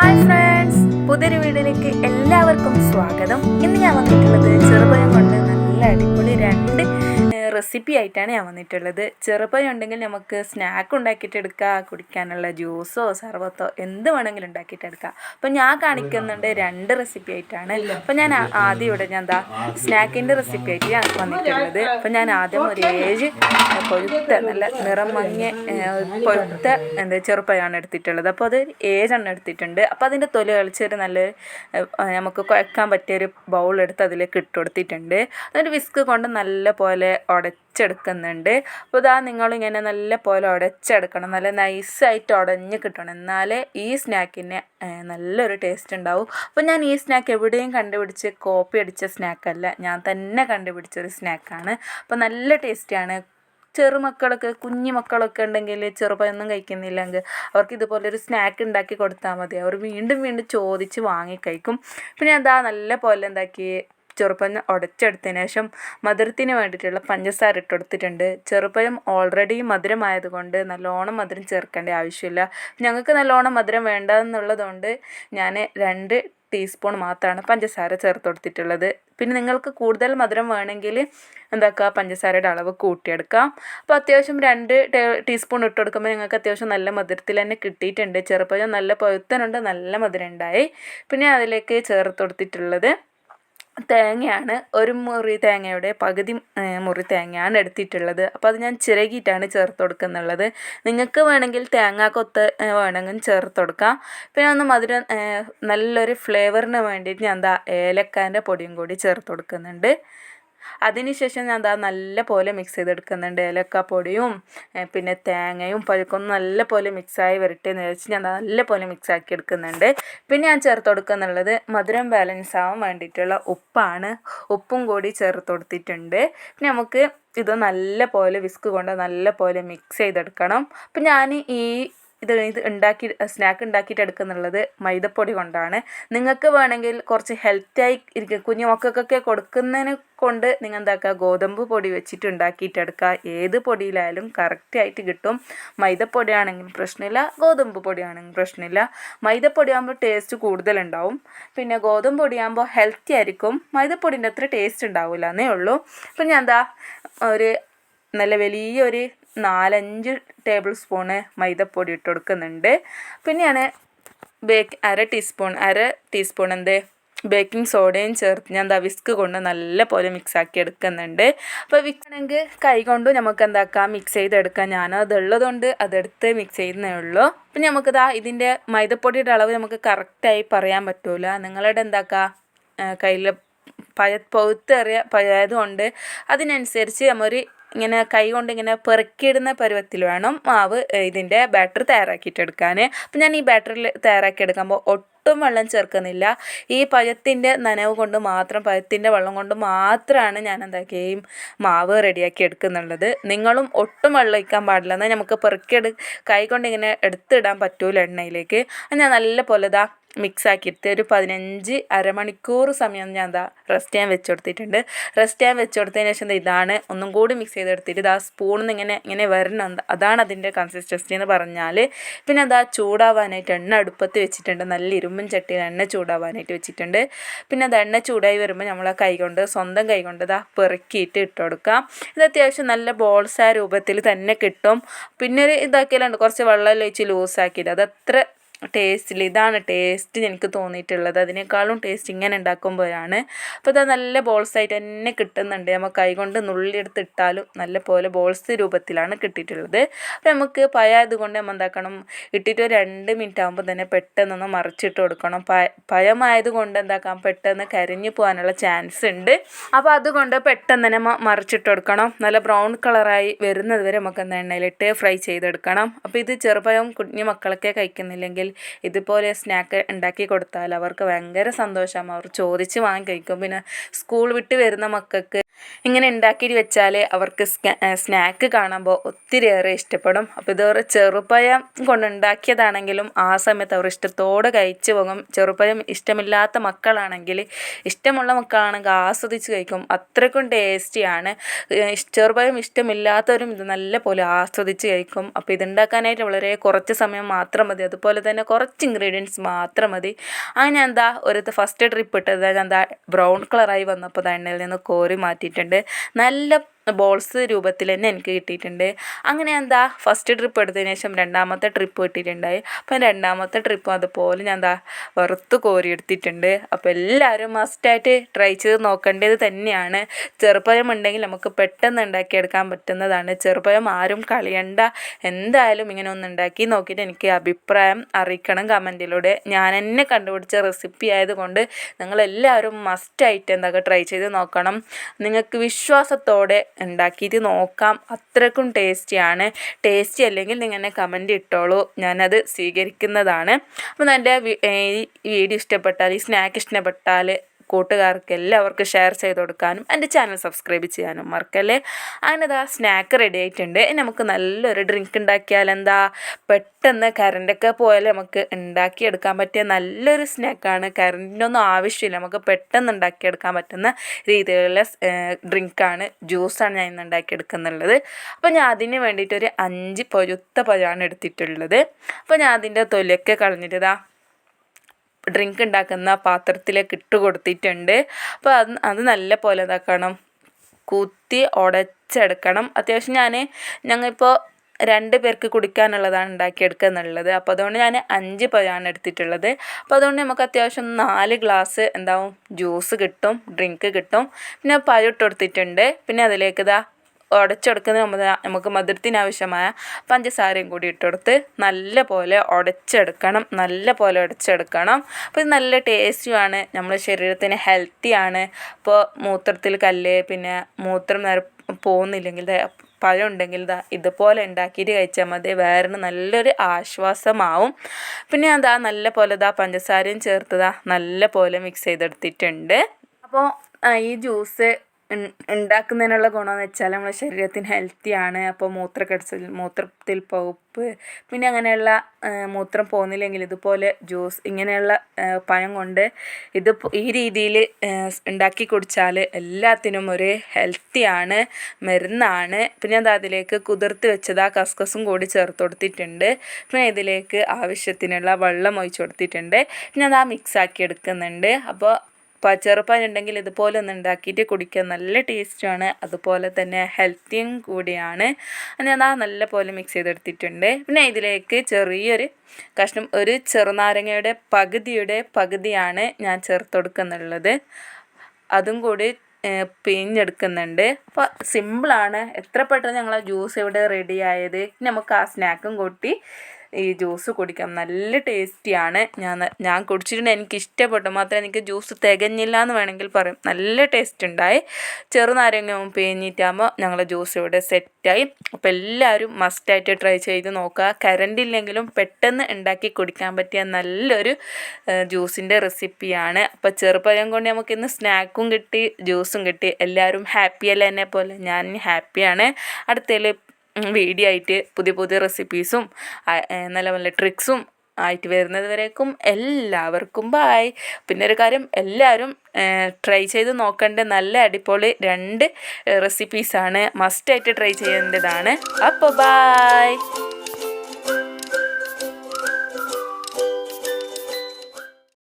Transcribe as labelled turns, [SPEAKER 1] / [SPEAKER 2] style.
[SPEAKER 1] hi friends പുതിയൊരു വീഡിയോയിലേക്ക് എല്ലാവർക്കും സ്വാഗതം ഇന്ന് ഞാൻ വന്നിട്ടുള്ളത് ചെറുപയം കൊണ്ട് നല്ല അടിപൊളി രണ്ട് റെസിപ്പി ആയിട്ടാണ് ഞാൻ വന്നിട്ടുള്ളത് ചെറുപ്പം ഉണ്ടെങ്കിൽ നമുക്ക് സ്നാക്ക് ഉണ്ടാക്കിയിട്ടെടുക്കുക കുടിക്കാനുള്ള ജ്യൂസോ സർബത്തോ എന്ത് വേണമെങ്കിലും ഉണ്ടാക്കിയിട്ടെടുക്കുക അപ്പം ഞാൻ കാണിക്കുന്നുണ്ട് രണ്ട് റെസിപ്പി ആയിട്ടാണ് അപ്പം ഞാൻ ആദ്യം ഇവിടെ ഞാൻ എന്താ സ്നാക്കിൻ്റെ റെസിപ്പി ആയിട്ട് ഞാൻ വന്നിട്ടുള്ളത് അപ്പം ഞാൻ ആദ്യം ഒരു ഏഴ് പൊഴുത്ത നല്ല നിറം മങ്ങിയ പൊഴുത്ത എന്താ ചെറുപ്പമാണ് എടുത്തിട്ടുള്ളത് അപ്പോൾ അത് ഏഴെണ്ണം എടുത്തിട്ടുണ്ട് അപ്പോൾ അതിൻ്റെ തൊലി കളിച്ചൊരു നല്ല നമുക്ക് കുഴക്കാൻ പറ്റിയ ഒരു ബൗൾ എടുത്ത് അതിലേക്ക് ഇട്ട് കൊടുത്തിട്ടുണ്ട് അതൊരു വിസ്ക് കൊണ്ട് നല്ല പോലെ ഉടച്ചെടുക്കുന്നുണ്ട് അപ്പോൾ ഇതാ നിങ്ങളിങ്ങനെ നല്ല പോലെ ഉടച്ചെടുക്കണം നല്ല നൈസായിട്ട് ഉടഞ്ഞ് കിട്ടണം എന്നാലേ ഈ സ്നാക്കിന് നല്ലൊരു ടേസ്റ്റ് ഉണ്ടാവും അപ്പോൾ ഞാൻ ഈ സ്നാക്ക് എവിടെയും കണ്ടുപിടിച്ച് കോപ്പി അടിച്ച സ്നാക്കല്ല ഞാൻ തന്നെ കണ്ടുപിടിച്ചൊരു സ്നാക്കാണ് അപ്പോൾ നല്ല ടേസ്റ്റിയാണ് ചെറുമക്കളൊക്കെ കുഞ്ഞു മക്കളൊക്കെ ഉണ്ടെങ്കിൽ ചെറുപ്പമൊന്നും കഴിക്കുന്നില്ലെങ്കിൽ അവർക്ക് ഇതുപോലൊരു സ്നാക്ക് ഉണ്ടാക്കി കൊടുത്താൽ മതി അവർ വീണ്ടും വീണ്ടും ചോദിച്ച് വാങ്ങി കഴിക്കും പിന്നെ എന്താ നല്ല പോലെ എന്താക്കി ചെറുപ്പം ഉടച്ചെടുത്തതിന് ശേഷം മധുരത്തിന് വേണ്ടിയിട്ടുള്ള പഞ്ചസാര ഇട്ട് കൊടുത്തിട്ടുണ്ട് ചെറുപ്പം ഓൾറെഡി മധുരമായതുകൊണ്ട് നല്ലോണം മധുരം ചേർക്കേണ്ട ആവശ്യമില്ല ഞങ്ങൾക്ക് നല്ലോണം മധുരം വേണ്ടതെന്നുള്ളതുകൊണ്ട് ഞാൻ രണ്ട് ടീസ്പൂൺ മാത്രമാണ് പഞ്ചസാര ചേർത്ത് കൊടുത്തിട്ടുള്ളത് പിന്നെ നിങ്ങൾക്ക് കൂടുതൽ മധുരം വേണമെങ്കിൽ എന്താക്കുക പഞ്ചസാരയുടെ അളവ് കൂട്ടിയെടുക്കാം അപ്പോൾ അത്യാവശ്യം രണ്ട് ടീസ്പൂൺ ഇട്ട് കൊടുക്കുമ്പോൾ നിങ്ങൾക്ക് അത്യാവശ്യം നല്ല മധുരത്തിൽ തന്നെ കിട്ടിയിട്ടുണ്ട് ചെറുപ്പം നല്ല പഴുത്തനുണ്ട് നല്ല മധുരം ഉണ്ടായി പിന്നെ അതിലേക്ക് ചേർത്ത് കൊടുത്തിട്ടുള്ളത് തേങ്ങയാണ് ഒരു മുറി തേങ്ങയുടെ പകുതി മുറി തേങ്ങയാണ് എടുത്തിട്ടുള്ളത് അപ്പോൾ അത് ഞാൻ ചിരകിയിട്ടാണ് ചേർത്ത് കൊടുക്കുന്നുള്ളത് നിങ്ങൾക്ക് വേണമെങ്കിൽ തേങ്ങ കൊത്ത് വേണമെങ്കിൽ ചേർത്ത് കൊടുക്കാം പിന്നെ ഒന്ന് മധുരം നല്ലൊരു ഫ്ലേവറിന് വേണ്ടിയിട്ട് ഞാൻ എന്താ ഏലക്കാൻ്റെ പൊടിയും കൂടി ചേർത്ത് കൊടുക്കുന്നുണ്ട് അതിനുശേഷം ഞാൻ അതാ നല്ല പോലെ മിക്സ് ചെയ്തെടുക്കുന്നുണ്ട് ഏലക്കാപ്പൊടിയും പിന്നെ തേങ്ങയും പഴുക്കും നല്ല പോലെ മിക്സായി വരട്ടെ എന്ന് വെച്ച് ഞാൻ നല്ല പോലെ മിക്സ് ആക്കി എടുക്കുന്നുണ്ട് പിന്നെ ഞാൻ ചേർത്ത് കൊടുക്കുന്നുള്ളത് മധുരം ബാലൻസ് ആവാൻ വേണ്ടിയിട്ടുള്ള ഉപ്പാണ് ഉപ്പും കൂടി ചേർത്ത് കൊടുത്തിട്ടുണ്ട് പിന്നെ നമുക്ക് ഇത് നല്ല പോലെ വിസ്ക് കൊണ്ട് നല്ല പോലെ മിക്സ് ചെയ്തെടുക്കണം അപ്പം ഞാൻ ഈ ഇത് ഇത് ഉണ്ടാക്കി സ്നാക്ക് ഉണ്ടാക്കിയിട്ട് എടുക്കുന്നുള്ളത് മൈദപ്പൊടി കൊണ്ടാണ് നിങ്ങൾക്ക് വേണമെങ്കിൽ കുറച്ച് ഹെൽത്തായി ഇരിക്കുക കുഞ്ഞു മക്കൾക്കൊക്കെ കൊടുക്കുന്നതിന് കൊണ്ട് നിങ്ങൾ എന്താക്കുക ഗോതമ്പ് പൊടി വെച്ചിട്ട് ഉണ്ടാക്കിയിട്ട് എടുക്കുക ഏത് പൊടിയിലായാലും കറക്റ്റായിട്ട് കിട്ടും മൈദപ്പൊടിയാണെങ്കിലും പ്രശ്നമില്ല ഗോതമ്പ് പൊടിയാണെങ്കിലും പ്രശ്നമില്ല മൈദപ്പൊടി ആകുമ്പോൾ ടേസ്റ്റ് കൂടുതലുണ്ടാവും പിന്നെ ഗോതമ്പ് പൊടിയാകുമ്പോൾ ഹെൽത്തി ആയിരിക്കും മൈദപ്പൊടിൻ്റെ അത്ര ടേസ്റ്റ് ഉണ്ടാവില്ല എന്നേ ഉള്ളൂ അപ്പം ഞാൻ എന്താ ഒരു നല്ല വലിയൊരു നാലഞ്ച് ടേബിൾ സ്പൂണ് മൈദപ്പൊടി ഇട്ട് കൊടുക്കുന്നുണ്ട് പിന്നെയാണ് ബേക്ക് അര ടീസ്പൂൺ അര ടീസ്പൂൺ എന്ത് ബേക്കിംഗ് സോഡയും ചേർത്ത് ഞാൻ എന്താ വിസ്ക് കൊണ്ട് നല്ല പോലെ മിക്സ് ആക്കി എടുക്കുന്നുണ്ട് അപ്പോൾ വിൽക്കണമെങ്കിൽ കൈ കൊണ്ട് നമുക്ക് എന്താക്കാം മിക്സ് ചെയ്തെടുക്കാം ഞാനത് ഉള്ളതുകൊണ്ട് അതെടുത്ത് മിക്സ് ചെയ്യുന്നേ ഉള്ളൂ അപ്പം ആ ഇതിൻ്റെ മൈദപ്പൊടിയുടെ അളവ് നമുക്ക് കറക്റ്റായി പറയാൻ പറ്റൂല നിങ്ങളുടെ എന്താക്കാം കയ്യിൽ പഴ പൗത്തേറിയ പഴയതുകൊണ്ട് അതിനനുസരിച്ച് നമ്മൊരു ഇങ്ങനെ കൈ കൊണ്ട് ഇങ്ങനെ പെറുക്കിയിടുന്ന പരുവത്തിൽ വേണം മാവ് ഇതിൻ്റെ ബാറ്റർ തയ്യാറാക്കിയിട്ടെടുക്കാൻ അപ്പം ഞാൻ ഈ ബാറ്ററിൽ തയ്യാറാക്കി എടുക്കുമ്പോൾ ഒട്ടും വെള്ളം ചേർക്കുന്നില്ല ഈ പഴത്തിൻ്റെ നനവ് കൊണ്ട് മാത്രം പഴത്തിൻ്റെ വെള്ളം കൊണ്ട് മാത്രമാണ് ഞാൻ എന്താക്കുകയും മാവ് റെഡിയാക്കി എടുക്കുന്നുള്ളത് നിങ്ങളും ഒട്ടും വെള്ളം ഒഴിക്കാൻ പാടില്ല നമുക്ക് പെറുക്കിയെടു കൈ കൊണ്ട് ഇങ്ങനെ എടുത്തിടാൻ പറ്റൂല എണ്ണയിലേക്ക് ഞാൻ നല്ല പോലെ ഇതാ മിക്സ് ആക്കിയിട്ട് ഒരു പതിനഞ്ച് അരമണിക്കൂർ സമയം ഞാൻ എന്താ റെസ്റ്റ് ചെയ്യാൻ വെച്ച് കൊടുത്തിട്ടുണ്ട് റെസ്റ്റ് ചെയ്യാൻ വെച്ച് കൊടുത്തതിന് ശേഷം ഇതാണ് ഒന്നും കൂടി മിക്സ് ചെയ്തെടുത്തിട്ട് ഇതാ സ്പൂണിൽ നിന്ന് ഇങ്ങനെ ഇങ്ങനെ വരണം അതാണ് അതിൻ്റെ കൺസിസ്റ്റൻസി എന്ന് പറഞ്ഞാൽ പിന്നെ അതാ ചൂടാവാനായിട്ട് എണ്ണ അടുപ്പത്ത് വെച്ചിട്ടുണ്ട് നല്ല ഇരുമ്പും ചട്ടിയിൽ എണ്ണ ചൂടാവാനായിട്ട് വെച്ചിട്ടുണ്ട് പിന്നെ അത് എണ്ണ ചൂടായി വരുമ്പോൾ നമ്മൾ ആ കൊണ്ട് സ്വന്തം കൊണ്ട് ഇതാ പെറുക്കിയിട്ട് ഇട്ട് കൊടുക്കാം ഇത് അത്യാവശ്യം നല്ല ബോൾസ് ആ രൂപത്തിൽ തന്നെ കിട്ടും പിന്നെ ഒരു ഇതാക്കിയാലുണ്ട് കുറച്ച് വെള്ളം ഒഴിച്ച് ലൂസാക്കിയിട്ട് അത് അത്ര ടേസ്റ്റിൽ ഇതാണ് ടേസ്റ്റ് എനിക്ക് തോന്നിയിട്ടുള്ളത് അതിനേക്കാളും ടേസ്റ്റ് ഇങ്ങനെ ഉണ്ടാക്കുമ്പോഴാണ് അപ്പോൾ അത് നല്ല ബോൾസ് ആയിട്ട് തന്നെ കിട്ടുന്നുണ്ട് നമ്മൾ കൈകൊണ്ട് നുള്ളിയെടുത്ത് ഇട്ടാലും നല്ല പോലെ ബോൾസ് രൂപത്തിലാണ് കിട്ടിയിട്ടുള്ളത് അപ്പോൾ നമുക്ക് പയ ആയതുകൊണ്ട് നമ്മൾ എന്താക്കണം ഇട്ടിട്ട് രണ്ട് മിനിറ്റ് ആകുമ്പോൾ തന്നെ പെട്ടെന്നൊന്ന് മറിച്ചിട്ട് കൊടുക്കണം പ പഴമായതുകൊണ്ട് എന്താക്കാം പെട്ടെന്ന് കരിഞ്ഞു പോകാനുള്ള ചാൻസ് ഉണ്ട് അപ്പോൾ അതുകൊണ്ട് പെട്ടെന്ന് തന്നെ മറിച്ചിട്ട് കൊടുക്കണം നല്ല ബ്രൗൺ കളറായി വരുന്നത് വരെ നമുക്ക് എന്താ എണ്ണയിലിട്ട് ഫ്രൈ ചെയ്തെടുക്കണം അപ്പോൾ ഇത് ചെറുപയം കുഞ്ഞു മക്കളൊക്കെ കഴിക്കുന്നില്ലെങ്കിൽ ഇതുപോലെ സ്നാക്ക് ഉണ്ടാക്കി കൊടുത്താൽ അവർക്ക് ഭയങ്കര സന്തോഷമാണ് അവർ ചോദിച്ച് വാങ്ങി കഴിക്കും പിന്നെ സ്കൂൾ വിട്ട് വരുന്ന മക്കൾക്ക് ഇങ്ങനെ ഉണ്ടാക്കിയിട്ട് വെച്ചാൽ അവർക്ക് സ്നാക്ക് കാണുമ്പോൾ ഒത്തിരിയേറെ ഇഷ്ടപ്പെടും അപ്പോൾ ഇതൊരു ഒരു ചെറുപ്പയം കൊണ്ടുണ്ടാക്കിയതാണെങ്കിലും ആ സമയത്ത് അവർ ഇഷ്ടത്തോടെ കഴിച്ചു പോകും ചെറുപ്പയം ഇഷ്ടമില്ലാത്ത മക്കളാണെങ്കിൽ ഇഷ്ടമുള്ള മക്കളാണെങ്കിൽ ആസ്വദിച്ച് കഴിക്കും അത്രയ്ക്കും ടേസ്റ്റിയാണ് ചെറുപയം ഇഷ്ടമില്ലാത്തവരും ഇത് നല്ല പോലെ ആസ്വദിച്ച് കഴിക്കും അപ്പോൾ ഇതുണ്ടാക്കാനായിട്ട് വളരെ കുറച്ച് സമയം മാത്രം മതി അതുപോലെ തന്നെ തന്നെ കുറച്ച് ഇൻഗ്രീഡിയൻസ് മാത്രം മതി അങ്ങനെ എന്താ ഒരത്ത് ഫസ്റ്റ് ട്രിപ്പ് ഇട്ടത് എന്താ ബ്രൗൺ കളറായി വന്നപ്പോൾ എണ്ണയിൽ നിന്ന് കോരി മാറ്റിയിട്ടുണ്ട് നല്ല ബോൾസ് രൂപത്തിൽ തന്നെ എനിക്ക് കിട്ടിയിട്ടുണ്ട് അങ്ങനെ എന്താ ഫസ്റ്റ് ട്രിപ്പ് എടുത്തതിന് ശേഷം രണ്ടാമത്തെ ട്രിപ്പ് കിട്ടിയിട്ടുണ്ടായി അപ്പം രണ്ടാമത്തെ ട്രിപ്പ് അതുപോലെ ഞാൻ എന്താ വറുത്ത് എടുത്തിട്ടുണ്ട് അപ്പോൾ എല്ലാവരും മസ്റ്റായിട്ട് ട്രൈ ചെയ്ത് നോക്കേണ്ടത് തന്നെയാണ് ചെറുപ്പം ഉണ്ടെങ്കിൽ നമുക്ക് പെട്ടെന്ന് ഉണ്ടാക്കിയെടുക്കാൻ പറ്റുന്നതാണ് ചെറുപ്പം ആരും കളയണ്ട എന്തായാലും ഇങ്ങനെ ഒന്ന് ഉണ്ടാക്കി നോക്കിയിട്ട് എനിക്ക് അഭിപ്രായം അറിയിക്കണം കമൻറ്റിലൂടെ ഞാൻ തന്നെ കണ്ടുപിടിച്ച റെസിപ്പി ആയതുകൊണ്ട് നിങ്ങളെല്ലാവരും മസ്റ്റായിട്ട് എന്താ ട്രൈ ചെയ്ത് നോക്കണം നിങ്ങൾക്ക് വിശ്വാസത്തോടെ ഉണ്ടാക്കിയിട്ട് നോക്കാം അത്രക്കും ടേസ്റ്റിയാണ് ടേസ്റ്റി അല്ലെങ്കിൽ നിങ്ങൾ എന്നെ കമൻറ്റ് ഇട്ടോളൂ ഞാനത് സ്വീകരിക്കുന്നതാണ് അപ്പോൾ എൻ്റെ ഈ വീഡിയോ ഇഷ്ടപ്പെട്ടാൽ ഈ സ്നാക്ക് ഇഷ്ടപ്പെട്ടാൽ കൂട്ടുകാർക്ക് എല്ലാവർക്കും ഷെയർ ചെയ്ത് കൊടുക്കാനും എൻ്റെ ചാനൽ സബ്സ്ക്രൈബ് ചെയ്യാനും മറക്കല്ലേ അങ്ങനെ ഇതാ സ്നാക്ക് റെഡി ആയിട്ടുണ്ട് നമുക്ക് നല്ലൊരു ഡ്രിങ്ക് ഉണ്ടാക്കിയാൽ എന്താ പെട്ടെന്ന് കറണ്ടൊക്കെ പോയാൽ നമുക്ക് ഉണ്ടാക്കിയെടുക്കാൻ പറ്റിയ നല്ലൊരു സ്നാക്കാണ് കറണ്ടിനൊന്നും ആവശ്യമില്ല നമുക്ക് പെട്ടെന്ന് ഉണ്ടാക്കിയെടുക്കാൻ പറ്റുന്ന രീതിയിലുള്ള ഡ്രിങ്കാണ് ജ്യൂസാണ് ഞാൻ ഇന്ന് ഉണ്ടാക്കിയെടുക്കുന്നുള്ളത് അപ്പോൾ ഞാൻ അതിന് വേണ്ടിയിട്ട് ഒരു അഞ്ച് പൊരുത്ത പഴമാണ് എടുത്തിട്ടുള്ളത് അപ്പോൾ ഞാൻ അതിൻ്റെ തൊലിയൊക്കെ കളഞ്ഞിട്ട് ഇതാ ഡ്രിങ്ക് ഉണ്ടാക്കുന്ന പാത്രത്തിലേക്ക് ഇട്ട് കൊടുത്തിട്ടുണ്ട് അപ്പോൾ അത് അത് നല്ല പോലെ ഇതാക്കണം കുത്തി ഉടച്ചെടുക്കണം അത്യാവശ്യം ഞാൻ ഞങ്ങളിപ്പോൾ രണ്ട് പേർക്ക് കുടിക്കാനുള്ളതാണ് ഉണ്ടാക്കിയെടുക്കുക എന്നുള്ളത് അപ്പോൾ അതുകൊണ്ട് ഞാൻ അഞ്ച് പഴമാണ് എടുത്തിട്ടുള്ളത് അപ്പോൾ അതുകൊണ്ട് നമുക്ക് അത്യാവശ്യം നാല് ഗ്ലാസ് എന്താവും ജ്യൂസ് കിട്ടും ഡ്രിങ്ക് കിട്ടും പിന്നെ പഴം ഇട്ട് കൊടുത്തിട്ടുണ്ട് പിന്നെ അതിലേക്ക് ഇതാ ഉടച്ചെടുക്കുന്നതിന് മുമ്പ് നമുക്ക് മധുരത്തിനാവശ്യമായ പഞ്ചസാരയും കൂടി ഇട്ടെടുത്ത് നല്ല പോലെ ഉടച്ചെടുക്കണം നല്ല പോലെ ഉടച്ചെടുക്കണം അപ്പോൾ ഇത് നല്ല ടേസ്റ്റുമാണ് നമ്മുടെ ശരീരത്തിന് ഹെൽത്തിയാണ് അപ്പോൾ മൂത്രത്തിൽ കല്ല് പിന്നെ മൂത്രം നേരം പോകുന്നില്ലെങ്കിൽ പഴം ഉണ്ടെങ്കിൽ ഇതാ ഇതുപോലെ ഉണ്ടാക്കിയിട്ട് കഴിച്ചാൽ മതി വേറെ നല്ലൊരു ആശ്വാസമാവും പിന്നെ അതാ നല്ല പോലെ ഇതാ പഞ്ചസാരയും ചേർത്തതാ നല്ല പോലെ മിക്സ് ചെയ്തെടുത്തിട്ടുണ്ട് അപ്പോൾ ഈ ജ്യൂസ് ഉണ്ടാക്കുന്നതിനുള്ള ഗുണമെന്ന് വെച്ചാൽ നമ്മളെ ശരീരത്തിന് ഹെൽത്തിയാണ് അപ്പോൾ മൂത്രക്കടച്ചിൽ മൂത്രത്തിൽ പോപ്പ് പിന്നെ അങ്ങനെയുള്ള മൂത്രം പോകുന്നില്ലെങ്കിൽ ഇതുപോലെ ജ്യൂസ് ഇങ്ങനെയുള്ള പഴം കൊണ്ട് ഇത് ഈ രീതിയിൽ ഉണ്ടാക്കി കുടിച്ചാൽ എല്ലാത്തിനും ഒരു ഹെൽത്തിയാണ് മരുന്നാണ് പിന്നെ അത് അതിലേക്ക് കുതിർത്ത് വെച്ചത് ആ കസ്കസും കൂടി ചേർത്ത് കൊടുത്തിട്ടുണ്ട് പിന്നെ ഇതിലേക്ക് ആവശ്യത്തിനുള്ള വെള്ളം ഒഴിച്ചു കൊടുത്തിട്ടുണ്ട് പിന്നെ അത് ആ മിക്സാക്കി എടുക്കുന്നുണ്ട് അപ്പോൾ പച്ചറുപ്പാൻ ഉണ്ടെങ്കിൽ ഇതുപോലെ ഒന്ന് ഉണ്ടാക്കിയിട്ട് കുടിക്കാൻ നല്ല ടേസ്റ്റാണ് അതുപോലെ തന്നെ ഹെൽത്തിയും കൂടിയാണ് ഞാൻ ആ നല്ല പോലെ മിക്സ് ചെയ്തെടുത്തിട്ടുണ്ട് പിന്നെ ഇതിലേക്ക് ചെറിയൊരു കഷ്ണം ഒരു ചെറുനാരങ്ങയുടെ പകുതിയുടെ പകുതിയാണ് ഞാൻ ചേർത്ത് കൊടുക്കുന്നുള്ളത് അതും കൂടി പിഴിഞ്ഞെടുക്കുന്നുണ്ട് അപ്പോൾ സിമ്പിളാണ് എത്ര പെട്ടെന്ന് ഞങ്ങൾ ജ്യൂസ് ഇവിടെ റെഡിയായത് നമുക്ക് ആ സ്നാക്കും കൂട്ടി ഈ ജ്യൂസ് കുടിക്കാം നല്ല ടേസ്റ്റിയാണ് ഞാൻ ഞാൻ കുടിച്ചിട്ടുണ്ട് എനിക്ക് ഇഷ്ടപ്പെട്ടു മാത്രം എനിക്ക് ജ്യൂസ് തികഞ്ഞില്ല എന്ന് വേണമെങ്കിൽ പറയും നല്ല ടേസ്റ്റ് ഉണ്ടായി ചെറുനാരങ്ങ പേഞ്ഞിട്ടാകുമ്പോൾ ഞങ്ങൾ ജ്യൂസ് ഇവിടെ സെറ്റായി അപ്പോൾ എല്ലാവരും മസ്റ്റായിട്ട് ട്രൈ ചെയ്ത് നോക്കുക കറണ്ട് ഇല്ലെങ്കിലും പെട്ടെന്ന് ഉണ്ടാക്കി കുടിക്കാൻ പറ്റിയ നല്ലൊരു ജ്യൂസിൻ്റെ റെസിപ്പിയാണ് അപ്പോൾ ചെറുപ്പഴം കൊണ്ട് നമുക്ക് ഇന്ന് സ്നാക്കും കിട്ടി ജ്യൂസും കിട്ടി എല്ലാവരും ഹാപ്പിയല്ല എന്നെ പോലെ ഞാൻ ഹാപ്പിയാണ് അടുത്തതിൽ വീഡിയോ ആയിട്ട് പുതിയ പുതിയ റെസിപ്പീസും നല്ല നല്ല ട്രിക്സും ആയിട്ട് വരുന്നത് വരേക്കും എല്ലാവർക്കും ബായ് പിന്നെ ഒരു കാര്യം എല്ലാവരും ട്രൈ ചെയ്ത് നോക്കേണ്ട നല്ല അടിപൊളി രണ്ട് റെസിപ്പീസാണ് മസ്റ്റായിട്ട് ട്രൈ ചെയ്യേണ്ടതാണ് അപ്പോൾ ബായ്